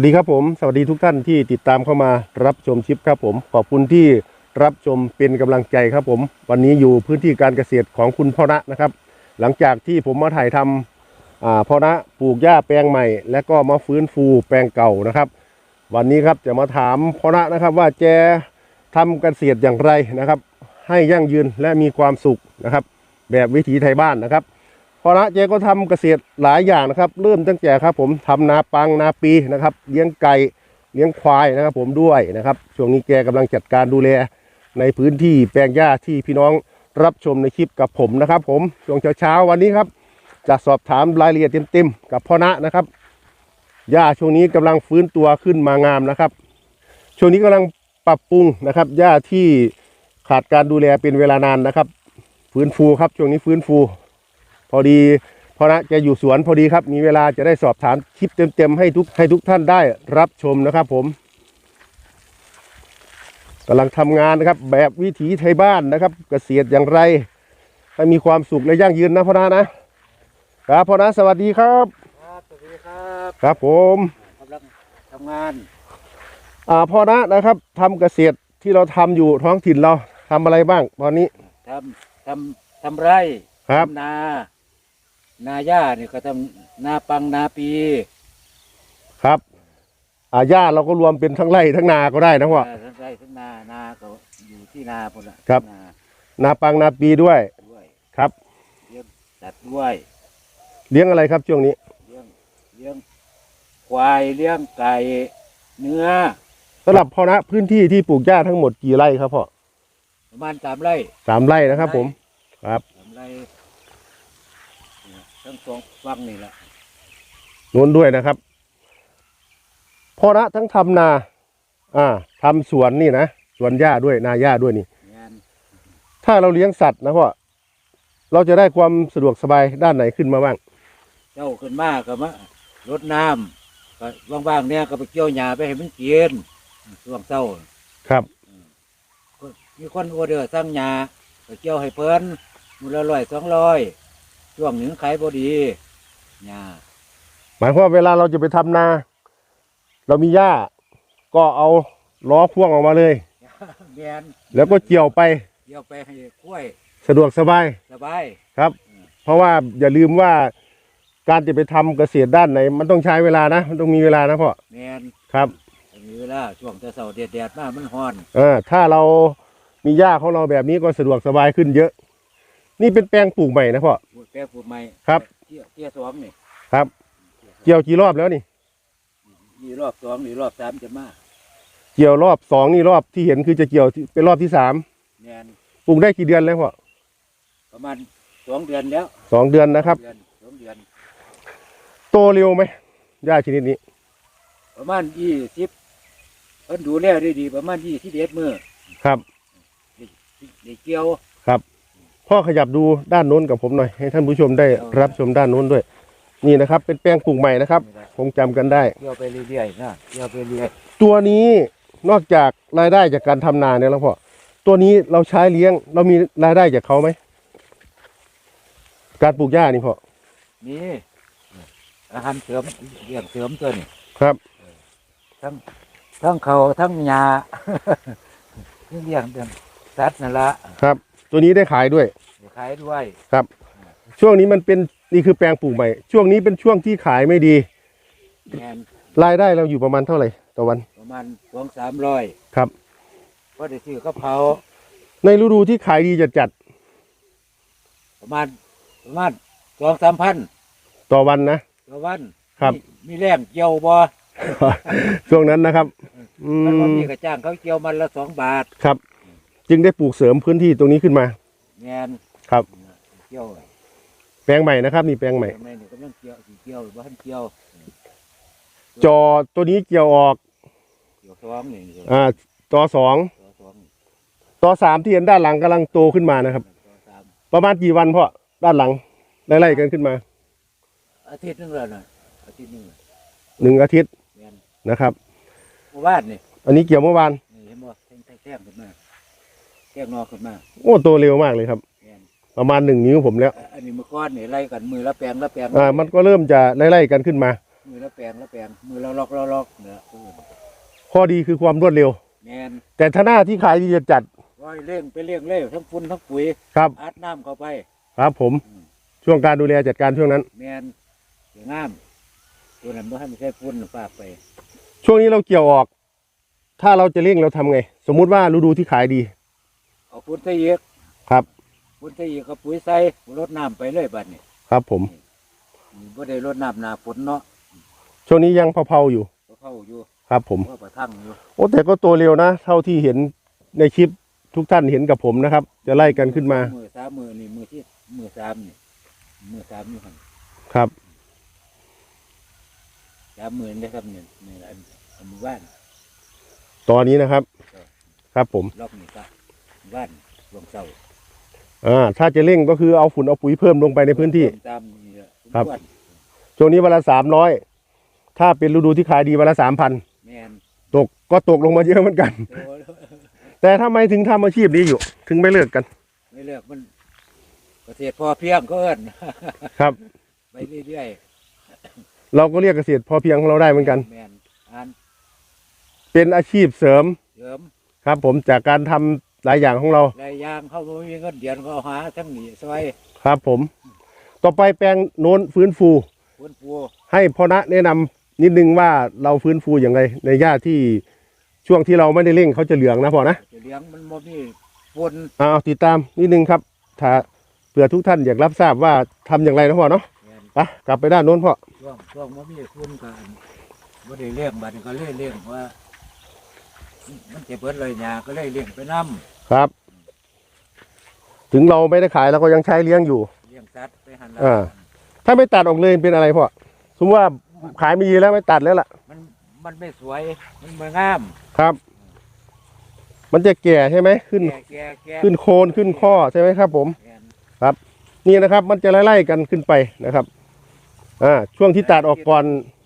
วัสดีครับผม สวัสดีทุกท่านที่ติดตามเข้ามารับชมคลิปครับผม ขอบคุณที่รับชมเป็นกำลังใจครับผม วันนี้อยู่พื้นที่การเกษตรของคุณพ่อณะนะครับ หลังจากที่ผมมาถ่ายทำอ่าพ่อณะปลูกหญ้าแปลงใหม่ และก็มาฟื้นฟูแปลงเก่านะครับ วันนี้ครับจะมาถามพ่อณะนะครับว่าแกทำเกษตรอย่างไรนะครับ ให้ยั่งยืนและมีความสุขนะครับ แบบวิถีไทยบ้านนะครับ พอนะเจก็ทำเกษตรหลายอย่างนะครับเริ่มตั้งแต่ครับ ผมทำนาปังนาปีนะครับเลี้ยงไก่เลี้ยงควายนะครับ ผมด้วยนะครับช่วงนี้แกกำลังจัดการดูแลในพื้นที่แปลงหญ้าที่พี่น้องรับชมในคลิปกับผมนะครับ ผมช่วงเช้าๆวันนี้ครับ จะสอบถามรายละเอียดเต็มๆกับพ่อนะนะครับหญ้าช่วงนี้กำลังฟื้นตัวขึ้นมางามนะครับ ช่วงนี้กำลังปรับปรุงนะครับหญ้าที่ขาดการดูแลเป็นเวลานานนะครับ ฟื้นฟูครับช่วงนี้ฟื้นฟู พอดีพอนะแกอยู่สวนพอดีครับ มีเวลาจะได้สอบถามคลิปเต็มๆให้ทุกให้ทุกท่านได้รับชมนะครับ ผมกำลังทำงานนะครับ แบบวิถีไทยบ้านนะครับ เกษตรอย่างไรให้มีความสุขและยั่งยืนนะพ่อนะนะครับพ่อนะสวัสดีครับครับสวัสดีครับครับผมกำลังทำงานอ่าพ่อนะนะครับทำเกษตรที่เราทำอยู่ท้องถิ่นเราทำอะไรบ้างตอนนี้ทำทำทำไร่ครับทำนา นาหญ้าเนี่ยก็ทำนาปังนาปีครับอ่าหญ้าเราก็รวมเป็นทั้งไร่ทั้งนาก็ได้นะพ่อ เออทั้งไร่ทั้งนานาก็อยู่ที่นาพุ่นละครับ นานาปังนาปีด้วยด้วยครับ เลี้ยงสัตว์ด้วย เลี้ยงอะไรครับช่วงนี้ เลี้ยงเลี้ยงควายเลี้ยงไก่เนื้อสำหรับพ่อนะพื้นที่ที่ปลูกหญ้าทั้งหมดกี่ไร่ครับพ่อประมาณสามไร่สามไร่นะครับผม ครับสามไร่เนี่ย ทั้งสองฝั่งนี่แหละนวนด้วยนะครับพ่อนะทั้งทำนา อ่าทำสวนนี่นะสวนหญ้าด้วยนาหญ้าด้วยนี่ งานถ้าเราเลี้ยงสัตว์นะพ่อเราจะได้ความสะดวกสบายด้านไหนขึ้นมาบ้าง เจ้าขึ้นมาก็มารดน้ำก็ว่างๆเนี่ยก็ไปเกี่ยวหญ้าไปให้มันกินช่วงเช้าครับ ก็มีคนออเดอร์สั่งยาไปเกี่ยวให้เพิ่นมูลละร้อยสองร้อย ช่วงหนึ่งขายพอดียาหมายความว่าเวลาเราจะไปทำนา เรามีหญ้า ก็เอาล้อพ่วงออกมาเลยเมียนแล้วก็เกี่ยวไปเกี่ยวไปให้กล้วยสะดวกสบายสบายครับ เพราะว่าอย่าลืมว่าการจะไปทำเกษตรด้านไหน มันต้องใช้เวลานะ มันต้องมีเวลานะพ่อเมียนครับ มีเวลาช่วงแต่เสาร์แดดๆมากมันฮ้อน เออถ้าเรามีหญ้าของเราแบบนี้ก็สะดวกสบายขึ้นเยอะ นี่เป็นแปลงปลูกใหม่นะพ่อ ปลูกแป้งปลูกไม้ครับเตี้ยเตี้ยสองนี่ครับ เกี่ยวกี่รอบแล้วนี่นี่รอบสองนี่รอบสามจะมาเกี่ยวรอบสองนี่รอบที่เห็นคือจะเกี่ยวที่เป็นรอบที่สามเมียนปลูกได้กี่เดือนแล้วพ่อประมาณสองเดือนแล้วสองเดือนนะครับ เดือนสองเดือน โตเร็วไหมหญ้าชนิดนี้ ประมาณยี่สิบเพิ่นดูแลได้ดี ประมาณยี่สิบเอ็ดมือครับ ได้เกี่ยว พ่อขยับดูด้านโน้นกับผมหน่อย ให้ท่านผู้ชมได้รับชมด้านโน้นด้วย นี่นะครับ เป็นแปลงปลูกใหม่นะครับคงจำกันได้เกี่ยวไปเรื่อยๆนะเกี่ยวไปเรื่อยตัวนี้นอกจากรายได้จากการทำนาเนี่ยแล้วพ่อตัวนี้เราใช้เลี้ยง เรามีรายได้จากเขาไหมการปลูกหญ้านี่พ่อนี่อาหารเสริมเลี้ยงเสริมตัวนี่ครับ ทั้งทั้งเขาทั้งยา เลี้ยงเดือนสัตว์นั่นละครับ ตัวนี้ได้ขายด้วยเดี๋ยวขายด้วยช่วงนี้มันเป็นนี่คือแปลงปลูกใหม่ ช่วงนี้เป็นช่วงที่ขายไม่ดีแมนรายได้เราอยู่ประมาณเท่าไหร่ต่อวัน ประมาณสองสามร้อยครับพอได้ซื้อกะเพราในฤดูที่ขายดีจัดจัดประมาณประมาณสองสามพันๆต่อวันนะ ต่อวันครับ มีมีแรงเกี่ยวบ่ช่วงนั้นนะครับ อืมันบ่มีกระจ้างเขาเกี่ยวมันละสองบาท ครับ จึงได้ปลูกเสริมพื้นที่ตรงนี้ขึ้นมาแมนครับ เกี่ยวแปลงใหม่นะครับ นี่แปลงใหม่ทำไมนี่กำลังเกี่ยวสิเกี่ยวหรือว่าท่านเกี่ยวจอตัวนี้เกี่ยวออกเกี่ยวสองนี่อ่าจอสองต่อสองจอสามที่เห็นด้านหลังกำลังโตขึ้นมานะครับต่อสามประมาณกี่วันพ่อด้านหลังไล่ๆกันขึ้นมาอาทิตย์หนึงแล้วนะอาทิตย์หนึงหนึ่งอาทิตย์แมนนะครับ เมื่อวานนี่อันนี้เกี่ยวเมื่อวานนี่เห็นบ่แท่งแท่งขึ้นมา แท่งนอกขึ้นมาโอ้โตเร็วมากเลยครับ แมนประมาณหนึ่งนิ้วผมแล้วอันนี้เมื่อก้อนนี่ไล่กันมือละแปลงละแปลงอ่ามันก็เริ่มจะไล่ๆกันขึ้นมา มือละละแปลงละแปลงมือเราล็อกเราล็อกเนื้อปืนข้อดีคือความรวดเร็ว แมนแต่ถ้าหน้าที่ขายดีจะจัดว่าเร่งไปเร่งเล่ทั้งฝุ่นทั้งปุ๋ยครับ อัดน้ำเข้าไป ครับผมอืม ช่วงการดูแลจัดการช่วงนั้น แมนสวยงามตัวนั้นเมื่อให้ไม่ใช่ฝุ่นฝากไปช่วงนี้เราเกี่ยวออก ถ้าเราจะเร่งเราทำไง สมมุติว่าฤดูที่ขายดี เอาฝุ่นใส่อีกครับฝุ่นใส่อีกกับปุ๋ยใส่รดน้ำไปเลยบัดนี้ครับผมบ่ได้รดน้ำหนาฝนเนาะช่วงนี้ยังเผาๆอยู่ก็เข้าอยู่ครับผมก็ประทังอยู่โอ้แต่ก็ตัวเร็วนะ เท่าที่เห็นในคลิปทุกท่านเห็นกับผมนะครับ จะไล่กันขึ้นมามือสามมือนี่มือที่มือสามนี่มือสามอยู่หันครับสามมือนี่ครับเนี่ยนี่อันอันมือบ้านตอนนี้นะครับ ครับผมล็อกนี่ก็บ้านลงเสาอ่าถ้าจะเร่งก็คือเอาฝุ่นเอาปุ๋ยเพิ่มลงไปในพื้นที่ ตามนี่แหละครับทุกวันช่วงนี้วันละสามร้อยถ้าเป็นฤดูที่ขายดีวันละสามพันแม่นตกก็ตกลงมาเยอะเหมือนกันโตแล้วแต่ทำไมถึงทำอาชีพนี้อยู่ ถึงไม่เลิกกันไม่เลือกมันเกษตรพอเพียงก็เอิ้น ครับ ไปเรื่อยเราก็เรียกเกษตรพอเพียงของเราได้เหมือนกันแม่นอ่านเป็นอาชีพเสริมเสริมครับ ผมจากการทำ หลายอย่างของเรารายยางเข้าบ่มีเงินเดือนก็เอาหาทั้งนี้ซอยครับ ผม ต่อไปแปลงโน้นฟื้นฟู ฟื้นฟูให้พ่อณะแนะนำนิดนึงว่าเราฟื้นฟูอย่างไรในหญ้าที่ช่วงที่เราไม่ได้เร่งเขาจะเหลืองนะพ่อนะจะเลี้ยงมันบ่มีฝุ่นเอาติดตามนิดนึงครับ ถ้าเผื่อทุกท่านอยากรับทราบว่าทำอย่างไรนะพ่อเนาะแม่นไปกลับไปด้านโน้นพ่อช่วงช่วงบ่มีฝุ่นกันบ่ได้เลี้ยงบัดนี้ก็เลยเลี้ยงว่า มันจะเบิดเลยหญ้าก็เลยเลี้ยงไปนํครับ ถึงเราไม่ได้ขายเราก็ยังใช้เลี้ยงอยู่เลี้ยงสัตว์ไปหันอ่า ถ้าไม่ตัดออกเลยเป็นอะไรพ่อสมมติว่าขายไม่ดีแล้วไม่ตัดแล้วล่ะ มันมันไม่สวยมันไม่งามครับ มันจะแก่ใช่ไหมขึ้น แก่แก่แก่ขึ้นโคนขึ้นข้อใช่ไหมครับ ผมแม่นนี่นะครับ มันจะไล่ๆกันขึ้นไปนะครับ อ่า ช่วงที่ตัดออกก่อนพุ่นน่ะ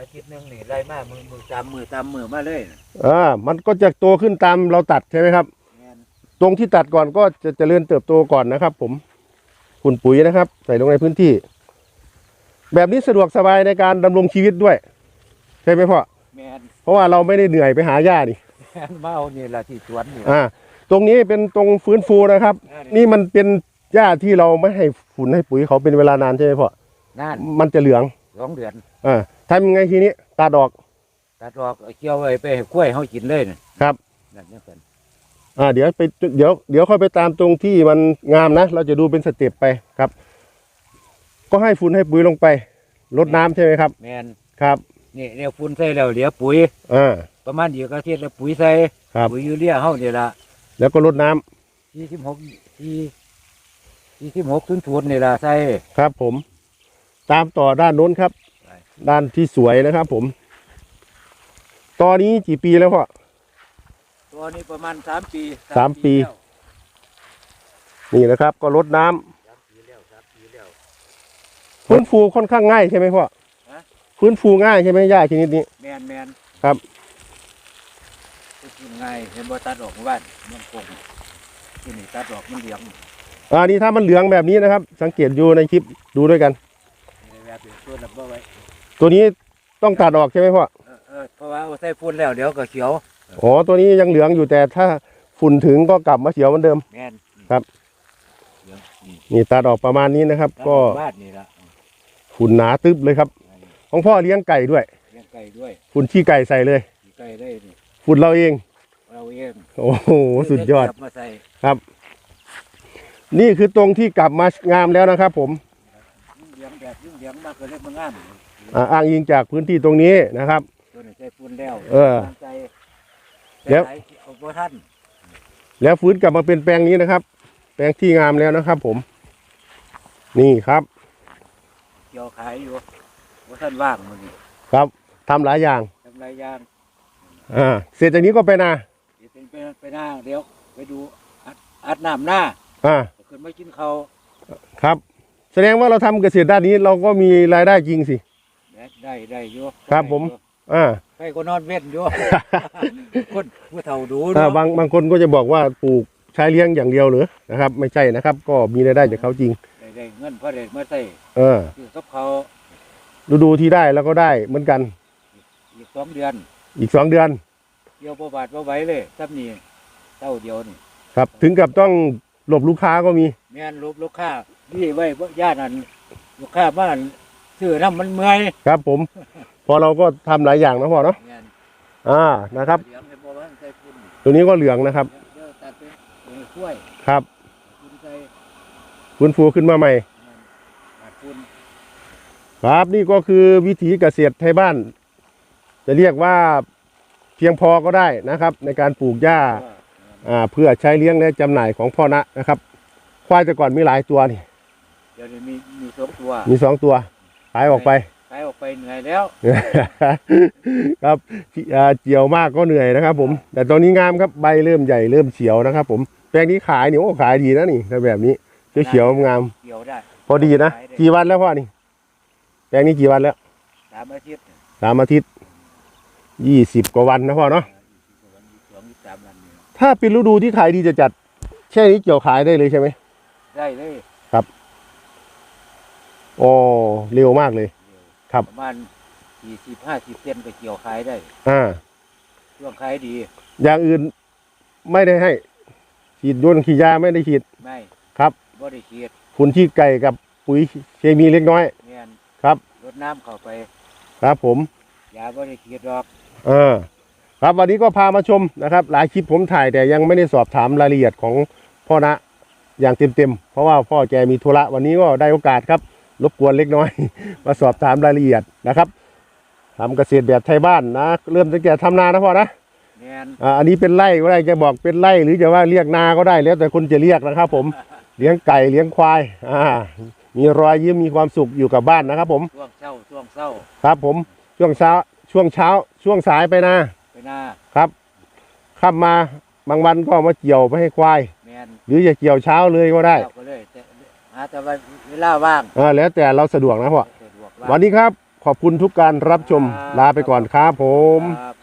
อาทิตย์หนึงนี่ไล่มามือมือตามมือตามมือมาเลยอ่ามันก็จะโตขึ้นตามเราตัดใช่ไหมครับ แม่นตรงที่ตัดก่อนก็จะเจริญเติบโตก่อนนะครับ ผมขุนปุ๋ยนะครับ ใส่ลงในพื้นที่ แบบนี้สะดวกสบายในการดำรงชีวิตด้วย ใช่ไหมพ่อแม่นเพราะว่าเราไม่ได้เหนื่อยไปหาหญ้านี่แม่นมาเอานี่ล่ะที่สวนนี่อ่า ตรงนี้เป็นตรงฟื้นฟูนะครับนี่มันเป็นหญ้าที่เราไม่ให้ฝุ่นให้ปุ๋ยเขาเป็นเวลานานใช่ไหมพ่อนั่นมันจะเหลืองสองเดือน อ่า ทำยังไงทีนี้ตัดออก ตัดออกเอาเกี่ยวไว้ไปให้กล้วยเฮากินเลยน่ะครับ นั่นเนี่ยเพิ่นอ่าเดี๋ยวไปเดี๋ยวเดี๋ยวค่อยไปตามตรงที่มันงามนะ เราจะดูเป็นสเต็ปไปครับ ก็ให้ฝุ่นให้ปุ๋ยลงไปลดน้ำใช่ไหมครับ แม่นครับนี่เนี่ยฝุ่นใส่แล้วเหลือปุ๋ย อ่า ประมาณอีกอาทิตย์แล้วปุ๋ยใส่ครับ ปุ๋ยยูเรียเฮานี่ล่ะแล้วก็ลดน้ำ46ที่46ถึง0นี่ล่ะใส่ครับผม ตามต่อด้านโน้นครับไป ด้านที่สวยนะครับ ผม ตอนนี้กี่ปีแล้วพ่อ ตัวนี้ประมาณสามปีสามปี แล้วนี่นะครับ ก็ลดน้ำสามปีแล้วสามปีแล้ว ฟื้นฟูค่อนข้างง่ายใช่ไหมพ่อฮะ ฟื้นฟูง่ายใช่ไหมหญ้าชนิดนี้ แมนแมนครับกินง่ายเห็นบ่ตัดออกหมู่บ้านมันคงที่นี่ตัดออกมันเหลืองอ่านี่ถ้ามันเหลืองแบบนี้นะครับ สังเกตดูในคลิปดูด้วยกัน ในแบบเป็นตัวนับบ่ไว้ ตัวนี้ต้องตัดออกใช่ไหมพ่อเออเออเพราะว่าเอาใส่ฝุ่นแล้วเดี๋ยวก็เขียวอ๋อตัวนี้ยังเหลืองอยู่แต่ถ้าฝุ่นถึงก็กลับมาเขียวเหมือนเดิม แมนครับเหลืองนี่นี่ตัดออกประมาณนี้นะครับตัดก็ออบ้านนี่ละฝุ่นหนาตึ๊บเลยครับ ของพ่อเลี้ยงไก่ด้วย เลี้ยงไก่ด้วยฝุ่นขี้ไก่ใส่เลยขี่ไก่ได้นี่ฝุ่นเราเอง เราเองโอ้โหสุดยอดจับมาใส่นี่คือตรงที่กลับมางามแล้วนะครับผมยิ่งเหลืองแบบยิ่งเหลืองมากก็เลยมันงาม อ่าอ้างอิงจากพื้นที่ตรงนี้นะครับ ตัวนี้ใส่ฝุ่นแล้วเออใส่เดี๋ยวใส่เอาบ่ทันแล้วฟื้นกลับมาเป็นแปลงนี้นะครับ แปลงที่งามแล้วนะครับ ผม นี่ครับเกี่ยวขายอยู่บ่ทันว่างมื้อนี้ครับทำหลายอย่างทำหลายอย่างอ่าเสร็จจากนี้ก็ไปนาเดี๋ยวเป็นไปไปหน้าเดี๋ยวไปดูอัดอัดน้ำหน้าอ่าขึ้นมากินเขาวครับ แสดงว่าเราทำเกษตรด้านนี้เราก็มีรายได้จริงสิ ได้ได้ได้อยู่ครับผม อ่า ใครก็นอนเว้นอยู่ คนผู้เฒ่าดูอ่าเนาะบางบางคนก็จะบอกว่าปลูกใช้เลี้ยงอย่างเดียวหรือนะครับ ไม่ใช่นะครับ ก็มีรายได้จากเขาจริง ได้ได้เงินพอได้มาใส่เออคือกับเขาวฤดูที่ได้แล้วก็ได้เหมือนกัน อีกสองเดือนอีกสองเดือนเกี่ยวประบาดประไหว้เลยซ้ำนี่เต้าเดียวนี่ครับ ถึงกับต้องหลบลูกค้าก็มี แม่นลูกลูกค้านี่ไว้บ่ญาตินั่นลูกค้าบ้าน ซื้อน้ำมันเมื่อยครับผม พอเราก็ทำหลายอย่างนะพ่อเนาะแม่นอ่านะครับ เหลืองให้บ่ว่าใส่ฝุ่นตัวนี้ก็เหลืองนะครับเดี๋ยวตัดไปเอาไปกล้วยครับฝุ่นใส่ฟื้นฟูขึ้นมาใหม่ ตัดฝุ่นครับนี่ก็คือวิถีเกษตรไทยบ้าน จะเรียกว่าเพียงพอก็ได้นะครับ ในการปลูกหญ้าก็อ่าเพื่อใช้เลี้ยงและจำหน่ายของพ่อนะนะครับ ควายแต่ก่อนมีหลายตัวนี่ เดี๋ยวนี้มีมีสองตัวมีสองตัว ขายออกไป ขายออกไปเหนื่อยแล้ว ครับที่อ่าเจียวมากก็เหนื่อยนะครับ ผม แต่ตอนนี้งามครับใบเริ่มใหญ่เริ่มเขียวนะครับ ผมแปลงนี้ขายนี่โอ้ขายดีนะนี่ถ้าแบบนี้เขียวๆงามเกี่ยวได้พอดีนะขายได้กี่วันแล้วพ่อนี่แปลงนี้กี่วันแล้วสามอาทิตย์สามอาทิตย์ยี่สิบกว่าวันนะพ่อเนาะสองสามวันนี่ถ้าเป็นฤดูที่ขายดีจะจัดแค่นี้เกี่ยวขายได้เลยใช่ไหมได้เลย โอ้เร็วมากเลย ครับ ประมาณสี่สิบห้าสิบเซนก็เกี่ยวขายได้อ่า ช่วงขายดีอย่างอื่นไม่ได้ให้ ฉีดยนต์ขีดยาไม่ได้ฉีดไม่ครับบ่ได้ฉีดฝุ่นขี้ไก่กับปุ๋ยเคมีเล็กน้อย แม่นครับ รดน้ำเข้าไปครับผม ยาบ่ได้ฉีดหรอกเออครับวันนี้ก็พามาชมนะครับ หลายคลิปผมถ่ายแต่ยังไม่ได้สอบถามรายละเอียดของพ่อนะอย่างเต็มๆเพราะว่าพ่อแกมีธุระวันนี้ก็ได้โอกาสครับ รบกวนเล็กน้อย มาสอบถามรายละเอียดนะครับทำเกษตรแบบไทยบ้านนะ เริ่มตั้งแต่ทำนานะพ่อนะแม่นอ่าอันนี้เป็นไร่ก็ได้จะบอกเป็นไร่หรือจะว่าเรียกนาก็ได้แล้วแต่คนจะเรียกนะครับ ผมเลี้ยงไก่เลี้ยงควายอ่ามีรอยยิ้มมีความสุขอยู่กับบ้านนะครับ ผมช่วงเช้าช่วงเช้าครับ ผมช่วงเช้าช่วงเช้า ช่วงสายไปนาไปหน้าครับขับมาบางวันก็มาเกี่ยวไปให้ควายแม่นหรือจะเกี่ยวเช้าเลยก็ได้ เช้าก็เลยแต่หาแต่ว่าเวลาว่างอ่าแล้วแต่เราสะดวกนะพ่อสะดวกว่างวันนี้ครับขอบคุณทุกการรับชมครับลาไปก่อนครับผม ครับ